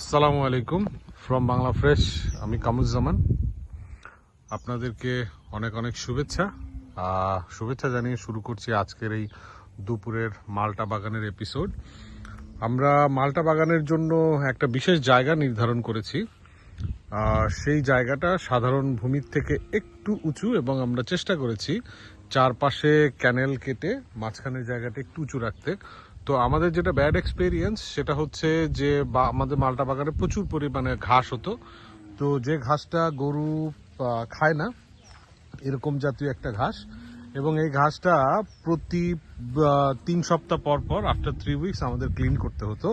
আসসালামু আলাইকুম from Bangla fresh আমি কামুজ্জামান আপনাদেরকে অনেক অনেক শুভেচ্ছা। শুভেচ্ছা জানিয়ে শুরু করছি আজকের এই দুপুরের মালটা বাগানের এপিসোড আমরা মালটা বাগানের জন্য একটা বিশেষ জায়গা নির্ধারণ করেছি। সেই জায়গাটা সাধারণ ভূমির থেকে একটু উঁচু এবং আমরা চেষ্টা করেছি চারপাশে ক্যানেল কেটে, মাঝখানের জায়গাটা একটু উঁচু রাখতে। তো আমাদের যেটা ব্যাড এক্সপিরিয়েন্স সেটা হচ্ছে যে আমাদের মালটা বাগানে প্রচুর পরিমাণে ঘাস হতো। তো যে ঘাসটা গরু খায় না, এরকম জাতীয় একটা ঘাস। এবং এই ঘাসটা প্রতি তিন সপ্তাহ পর পর আফটার থ্রি উইকস আমাদের ক্লিন করতে হতো।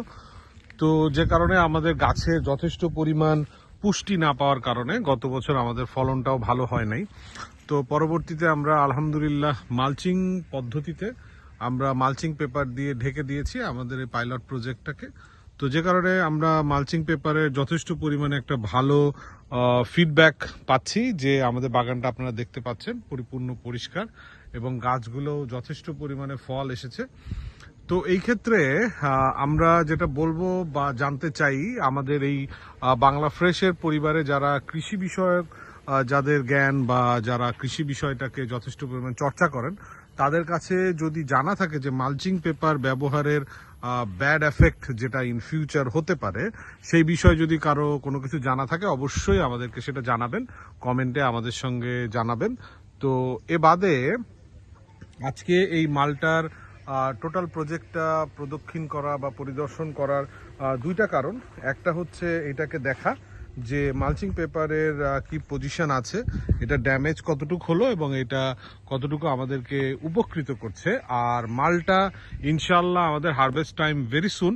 তো যে কারণে আমাদের গাছে যথেষ্ট পরিমাণ পুষ্টি না পাওয়ার কারণে গত বছর আমাদের ফলনটাও ভালো হয় নাই। তো পরবর্তীতে আমরা আলহামদুলিল্লাহ মালচিং পদ্ধতিতে আমরা মালচিং পেপার দিয়ে ঢেকে দিয়েছি আমাদের এই পাইলট প্রজেক্টটাকে তো যে কারণে আমরা মালচিং পেপারে যথেষ্ট পরিমাণে একটা ভালো ফিডব্যাক পাচ্ছি যে আমাদের বাগানটা আপনারা দেখতে পাচ্ছেন, পরিপূর্ণ পরিষ্কার এবং গাছগুলো যথেষ্ট পরিমাণে ফল এসেছে। তো এই ক্ষেত্রে আমরা যেটা বলব বা জানতে চাই, আমাদের এই বাংলা ফ্রেশের পরিবারে যারা কৃষি বিষয়ক যাদের জ্ঞান বা যারা কৃষি বিষয়টাকে যথেষ্ট পরিমাণ চর্চা করেন তাদের কাছে যদি জানা থাকে যে মালচিং পেপার ব্যবহারের ব্যাড এফেক্ট যেটা ইন ফিউচার হতে পারে, সেই বিষয়ে যদি কারও কোনো কিছু জানা থাকে, অবশ্যই আমাদেরকে সেটা জানাবেন, কমেন্টে আমাদের সঙ্গে জানাবেন। তো এ বাদে আজকে এই মালটার টোটাল প্রজেক্টটা প্রদক্ষিণ করা বা পরিদর্শন করার দুইটা কারণ। একটা হচ্ছে এটাকে দেখা যে মালচিং পেপারের কি পজিশন আছে, এটা ড্যামেজ কতটুকু হলো এবং এটা কতটুকু আমাদেরকে উপকৃত করছে। আর মালটা ইনশাল্লাহ আমাদের হারভেস্ট টাইম ভেরি সুন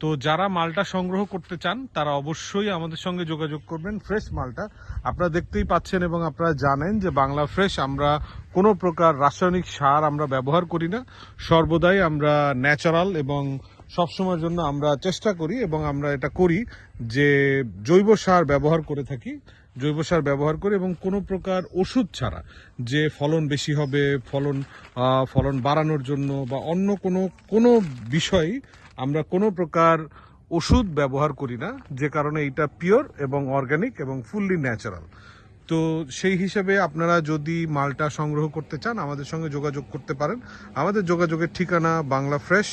তো যারা মালটা সংগ্রহ করতে চান, তারা অবশ্যই আমাদের সঙ্গে যোগাযোগ করবেন ফ্রেশ মালটা। আপনারা দেখতেই পাচ্ছেন এবং আপনারা জানেন যে বাংলা ফ্রেশ আমরা কোনো প্রকার রাসায়নিক সার আমরা ব্যবহার করি না। সর্বদাই আমরা ন্যাচারাল এবং সবসময়ের জন্য আমরা চেষ্টা করি এবং আমরা এটা করি যে জৈব সার ব্যবহার করে থাকি, জৈব সার ব্যবহার করি এবং কোনো প্রকার ওষুধ ছাড়া যে ফলন বেশি হবে, ফলন ফলন বাড়ানোর জন্য বা অন্য কোনো কোনো বিষয় আমরা কোনো প্রকার ওষুধ ব্যবহার করি না, যে কারণে এটা পিওর এবং অর্গানিক এবং ফুললি ন্যাচারাল তো সেই হিসেবে আপনারা যদি মালটা সংগ্রহ করতে চান, আমাদের সঙ্গে যোগাযোগ করতে পারেন। আমাদের যোগাযোগের ঠিকানা Bangla fresh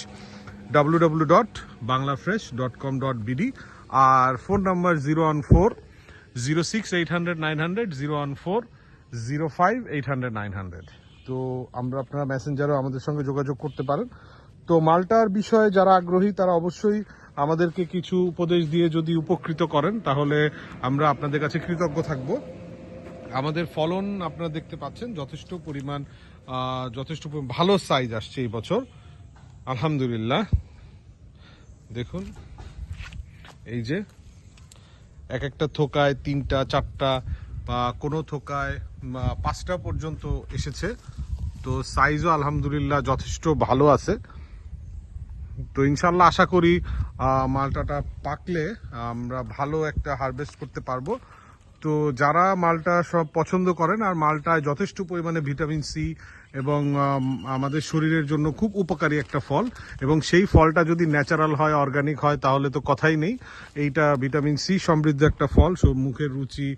W W dot Bangla fresh dot com dot BD আর phone number zero one four zero six eight hundred nine hundred zero one four zero five eight hundred nine hundred তো আমরা আপনারা মেসেঞ্জারও আমাদের সঙ্গে যোগাযোগ করতে পারেন। তো মালটার বিষয়ে যারা আগ্রহী, তারা অবশ্যই আমাদেরকে কিছু উপদেশ দিয়ে যদি উপকৃত করেন, তাহলে আমরা আপনাদের কাছে কৃতজ্ঞ থাকব। আমাদের ফলন আপনারা দেখতে পাচ্ছেন, যথেষ্ট পরিমাণ যথেষ্ট ভালো সাইজ আসছে এই বছর। আলহামদুলিল্লাহ। দেখুন, এই যে এক একটা থোকায় তিনটা, চারটা বা কোনো থোকায় পাঁচটা পর্যন্ত এসেছে। তো সাইজও আলহামদুলিল্লাহ যথেষ্ট ভালো আছে। তো ইনশাল্লাহ আশা করি মালটাটা পাকলে আমরা ভালো একটা হারভেস্ট করতে পারব। তো যারা মালটা সব পছন্দ করেন আর মালটায় যথেষ্ট পরিমাণে ভিটামিন সি এবং আমাদের শরীরের জন্য খুব উপকারী একটা ফল, এবং সেই ফলটা যদি ন্যাচারাল হয়, অর্গানিক হয়, তাহলে তো কথাই নেই। এইটা ভিটামিন সি সমৃদ্ধ একটা ফল, সো মুখের রুচি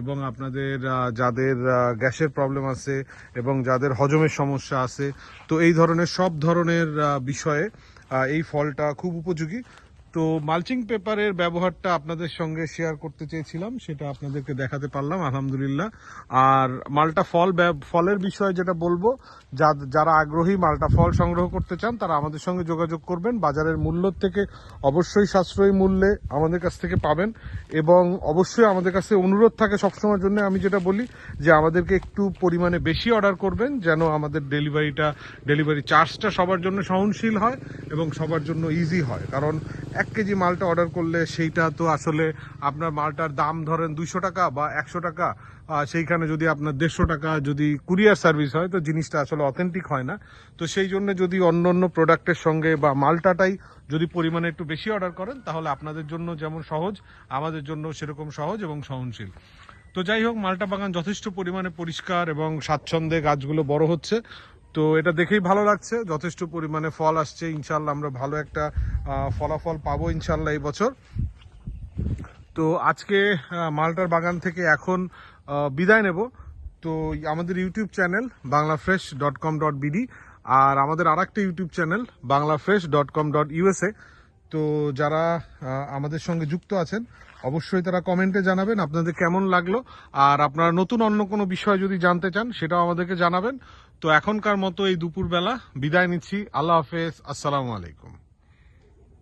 এবং আপনাদের যাদের গ্যাসের প্রবলেম আছে এবং যাদের হজমের সমস্যা আছে, তো এই ধরনের, সব ধরনের বিষয়ে এই ফলটা খুব উপযোগী। তো মালচিং পেপারের ব্যবহারটা আপনাদের সঙ্গে শেয়ার করতে চেয়েছিলাম, সেটা আপনাদেরকে দেখাতে পারলাম, আলহামদুলিল্লাহ। আর মালটা ফল ফলের বিষয়ে যেটা বলব যারা আগ্রহী মালটা ফল সংগ্রহ করতে চান, তারা আমাদের সঙ্গে যোগাযোগ করবেন। বাজারের মূল্য থেকে অবশ্যই সাশ্রয়ী মূল্যে আমাদের কাছ থেকে পাবেন। এবং অবশ্যই আমাদের কাছে অনুরোধ থাকে সবসময়ের জন্য, আমি যেটা বলি যে আমাদেরকে একটু পরিমাণে বেশি অর্ডার করবেন, যেন আমাদের ডেলিভারিটা ডেলিভারি চার্জটা সবার জন্য সহনশীল হয় এবং সবার জন্য ইজি হয়। কারণ এক কেজি মালটা অর্ডার করলে সেইটা তো আসলে আপনার মালটার দাম ধরেন দুইশো টাকা বা একশো টাকা সেইখানে যদি আপনার দেড়শো টাকা যদি কুরিয়ার সার্ভিস হয়, তো জিনিসটা আসলে অথেন্টিক হয় না। তো সেই জন্য যদি অন্য অন্য প্রোডাক্টের সঙ্গে বা মালটাটাই যদি পরিমাণে একটু বেশি অর্ডার করেন, তাহলে আপনাদের জন্য যেমন সহজ, আমাদের জন্য সেরকম সহজ এবং সহনশীল। তো যাই হোক, মালটা বাগান যথেষ্ট পরিমাণে পরিষ্কার এবং স্বাচ্ছন্দ্যে গাছগুলো বড় হচ্ছে। তো এটা দেখেই ভালো লাগছে। যথেষ্ট পরিমাণে ফল আসছে ইনশাল্লাহ আমরা ভালো একটা ফলাফল পাবো ইনশাল্লাহ এই বছর। তো আজকে মালটার বাগান থেকে এখন বিদায় নেব। তো আমাদের YouTube channel Bangla fresh dot com dot BD আর আমাদের আর YouTube channel Bangla fresh dot com dot USA. তো যারা আমাদের সঙ্গে যুক্ত আছেন, অবশ্যই তারা কমেন্টে জানাবেন আপনাদের কেমন লাগল। আর আপনারা নতুন অন্য কোনো বিষয় যদি জানতে চান, সেটাও আমাদেরকে জানাবেন। তো এখনকার মতো এই দুপুরবেলা বিদায় নিচ্ছি। আল্লাহ হাফেজ। আসসালামু আলাইকুম।